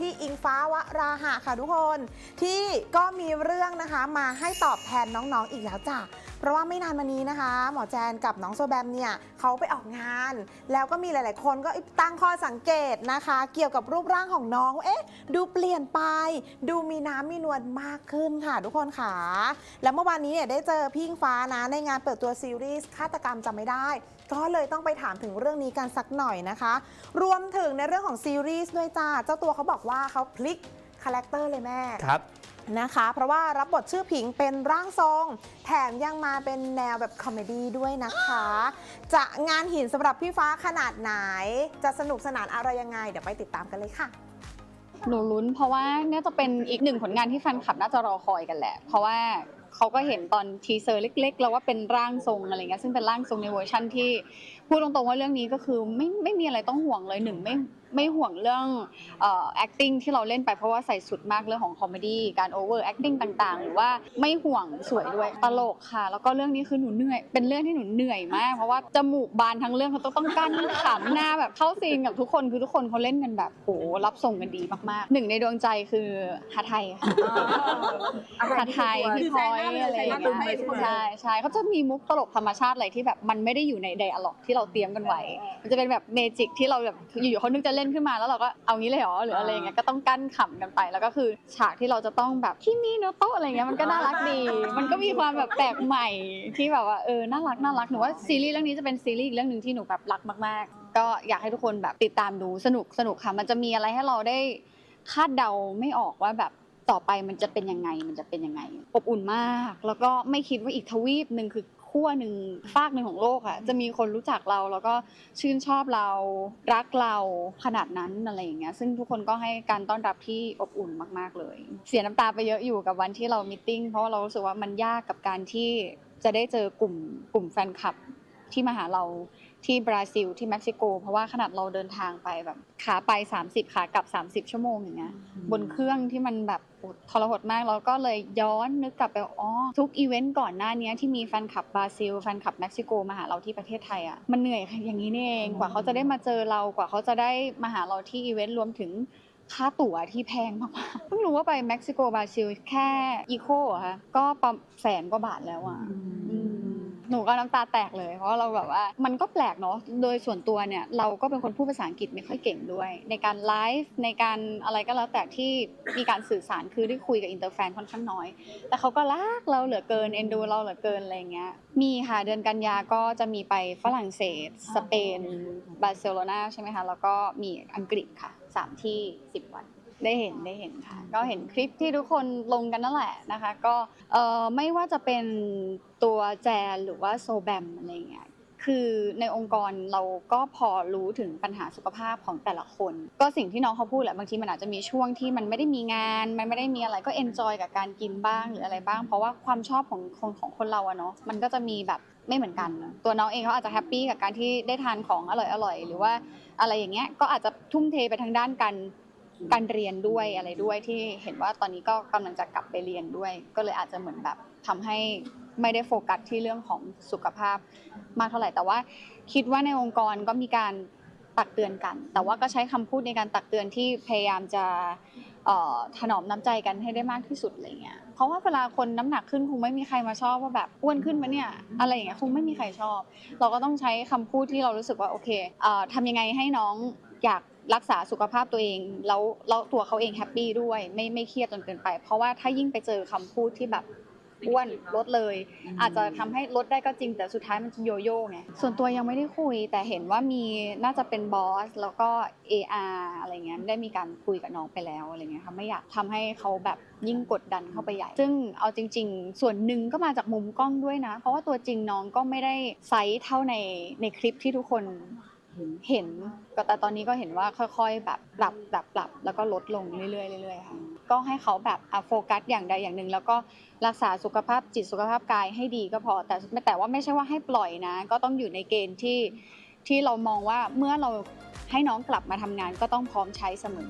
พี่อิงฟ้าวราหะค่ะทุกคน ที่ก็มีเรื่องนะคะมาให้ตอบแทนน้องๆอีกแล้วจ้ะ ราะว่าไม่นานมานี้นะคะ หมอแจนกับน้องโซแบมเนี่ยเขาไปออกงาน แล้วก็มีหลาย ๆ คนก็ตั้งข้อสังเกตนะคะ เกี่ยวกับรูปร่างของน้องเอ๊ะ ดูเปลี่ยนไป ดูมีน้ำมีนวลมากขึ้นค่ะทุกคนค่ะ แล้วเมื่อวานนี้เนี่ยได้เจอพี่ิงฟ้านะในงานเปิดตัวซีรีส์ฆาตกรรมจำไม่ได้ ก็เลยต้องไปถามถึงเรื่องนี้กันสักหน่อยนะคะ รวมถึงในเรื่องของซีรีส์ด้วยจ้าเจ้าตัวเขาบอกว่าเขาพลิกคาแรคเตอร์เลยแม่ครับ นะคะ เพราะว่ารับบทชื่อผิงเป็นร่างทรง แถมยังมาเป็นแนวแบบคอมเมดี้ด้วยนะคะ จะงานหินสำหรับพี่ฟ้าขนาดไหน จะสนุกสนานอะไรยังไง เดี๋ยวไปติดตามกันเลยค่ะ หนูลุ้นเพราะว่าเนี่ยจะเป็นอีกหนึ่งผลงานที่แฟนคลับน่าจะรอคอยกันแหละ เพราะว่าเขาก็เห็นตอนทีเซอร์เล็ก ๆ แล้วว่าเป็นร่างทรงอะไรเงี้ยซึ่งเป็นร่างทรงในเวอร์ชั่นที่พูดตรงๆว่าเรื่องนี้ก็คือไม่ไม่มีอะไรต้องห่วงเลยหนึ่งไม่ ไม่ห่วงเรื่องเอ่อ acting ที่เราเล่นไปเพราะว่าใส่สุดมากเรื่องของคอมเมดี้การ over acting ต่างๆ หรือว่าไม่ห่วงสวยด้วยตลกค่ะ แล้วก็เรื่องนี้คือหนูเหนื่อย เป็นเรื่องที่หนูเหนื่อยมาก เพราะว่าจมูกบานทั้งเรื่องเขาต้องต้องกั้นขำหน้าแบบเข้าซีนกับทุกคนคือทุกคนเขาเล่นกันแบบโหรับส่งกันดีมากๆหนึ่งในดวงใจคือฮาไทยค่ะผัดไทยพี่พลอยอะไรอย่างเงี้ยใช่ใช่เขาจะมีมุกตลกธรรมชาติอะไรที่แบบมันไม่ได้อยู่ในไดอะล็อกที่เราเตรียมกันไว้ มันจะเป็นแบบเมจิกที่เราแบบอยู่ๆเขานึกจะเล่นขึ้นมาแล้วเราก็เอางี้เลยเหรอหรืออะไรอย่างเงี้ยก็ต้องกั้นขำกันไป แล้วก็คือฉากที่เราจะต้องแบบที่มีโนโตะอะไรเงี้ยมันก็น่ารักดี มันก็มีความแบบแปลกใหม่ที่แบบว่าเออน่ารักน่ารักหนูว่าซีรีส์เรื่องนี้จะเป็นซีรีส์อีกเรื่องหนึ่งที่หนูแบบรักมากๆ ก็อยากให้ทุกคนแบบติดตามดูสนุกสนุกค่ะ มันจะมีอะไรให้เราได้คาดเดาไม่ออกว่าแบบต่อไปมันจะเป็นยังไงมันจะเป็นยังไง อบอุ่นมาก แล้วก็ไม่คิดว่าอีกทวีปหนึ่งคือ ขั้วหนึ่งฟากหนึ่งของโลกอะจะมีคนรู้จักเราแล้วก็ชื่นชอบเรารักเราขนาดนั้นอะไรอย่างเงี้ยซึ่งทุกคนก็ให้การต้อนรับที่อบอุ่นมาก ๆเลย เสียน้ำตาไปเยอะอยู่กับวันที่เรามีตติ้งเพราะว่าเรารู้สึกว่ามันยากกับการที่จะได้เจอกลุ่มกลุ่มแฟนคลับที่มาหาเรา ที่บราซิลที่เม็กซิโก เพราะว่าขนาดเราเดินทางไปแบบขาไป 30ขากลับ 30 ชั่วโมงอย่างเงี้ยบนเครื่องที่มันแบบโอ้ทรหดมากแล้วก็เลยย้อนนึกกลับไปอ๋อทุกอีเวนต์ก่อนหน้านี้ที่มีแฟนคลับบราซิลแฟนคลับเม็กซิโกมาหาเราที่ประเทศไทยอะมันเหนื่อยอย่างนี้นี่เองกว่าเขาจะได้มาเจอเรากว่าเขาจะได้มาหาเราที่อีเวนต์รวมถึงค่าตั๋วที่แพงมากๆเพิ่งรู้ว่าไปเม็กซิโกบราซิลแค่อีโคอะค่ะก็ประมาณแสนกว่าบาทแล้วอะอืม หนูก็น้ำตาแตกเลย เพราะว่าเราแบบว่ามันก็แปลกเนาะโดยส่วนตัวเนี่ยเราก็เป็นคนพูดภาษาอังกฤษไม่ค่อยเก่งด้วย ในการไลฟ์ในการอะไรก็แล้วแต่ที่มีการสื่อสารคือได้คุยกับอินเตอร์แฟนค่อนข้างน้อย แต่เขาก็รักเราเหลือเกินเอ็นดูเราเหลือเกินอะไรเงี้ยมีค่ะเดือนกันยาก็จะมีไปฝรั่งเศส สเปนบาร์เซโลนาใช่ไหมคะแล้วก็มีอังกฤษค่ะสามที่สิบวัน ได้เห็นได้เห็นค่ะ ก็เห็นคลิปที่ทุกคนลงกันนั่นแหละนะคะ ก็เอ่อไม่ว่าจะเป็นตัวแจนหรือว่าโซแบมอะไรเงี้ยคือในองค์กรเราก็พอรู้ถึงปัญหาสุขภาพของแต่ละคน ก็สิ่งที่น้องเขาพูดแหละบางทีมันอาจจะมีช่วงที่มันไม่ได้มีงาน มันไม่ได้มีอะไรก็เอนจอยกับการกินบ้างหรืออะไรบ้าง เพราะว่าความชอบของคนของคนเราอะเนาะมันก็จะมีแบบไม่เหมือนกัน ตัวน้องเองเขาอาจจะแฮปปี้กับการที่ได้ทานของอร่อยๆหรือว่าอะไรอย่างเงี้ยก็อาจจะทุ่มเทไปทางด้านการ การเรียนด้วยอะไรด้วยที่เห็นว่าตอนนี้ก็กำลังจะกลับไปเรียนด้วย ก็เลยอาจจะเหมือนแบบทำให้ไม่ได้โฟกัสที่เรื่องของสุขภาพมากเท่าไหร่แต่ว่า คิดว่าในองค์กรก็มีการตักเตือนกัน แต่ว่าก็ใช้คำพูดในการตักเตือนที่พยายามจะถนอมน้ำใจกันให้ได้มากที่สุดอะไรเงี้ย เพราะว่าเวลาคนน้ำหนักขึ้นคงไม่มีใครมาชอบว่าแบบอ้วนขึ้นมาเนี่ยอะไรอย่างเงี้ยคงไม่มีใครชอบ เราก็ต้องใช้คำพูดที่เรารู้สึกว่าโอเคเอ่อทำยังไงให้น้องอยาก รักษาสุขภาพตัวเอง แล้วแล้วตัวเขาเองแฮปปี้ด้วยไม่ไม่เครียดจนเกินไป เพราะว่าถ้ายิ่งไปเจอคำพูดที่แบบอ้วนลดเลย อาจจะทำให้ลดได้ก็จริงแต่สุดท้ายมันจะโยโย่ไงส่วนตัวยังไม่ได้คุย แต่เห็นว่ามีน่าจะเป็นบอสแล้วก็ AR อะไรเงี้ยได้มีการคุยกับน้องไปแล้วอะไรเงี้ยค่ะไม่อยากทำให้เขาแบบยิ่งกดดันเข้าไปใหญ่ ซึ่งเอาจริง ๆ ส่วนหนึ่งก็มาจากมุมกล้องด้วยนะ เพราะว่าตัวจริงน้องก็ไม่ได้ไซส์เท่าในในคลิปที่ทุกคน เห็นก็แต่ตอนนี้ก็เห็นว่าค่อยๆ แบบปรับปรับปรับแล้วก็ลดลงเรื่อยๆเรื่อยๆค่ะก็ให้เขาแบบโฟกัสอย่างใดอย่างหนึ่ง แล้วก็รักษาสุขภาพจิตสุขภาพกายให้ดีก็พอ แต่แต่ว่าไม่ใช่ว่าให้ปล่อยนะ ก็ต้องอยู่ในเกณฑ์ที่ที่เรามองว่าเมื่อเราให้น้องกลับมาทำงานก็ต้องพร้อมใช้เสมอ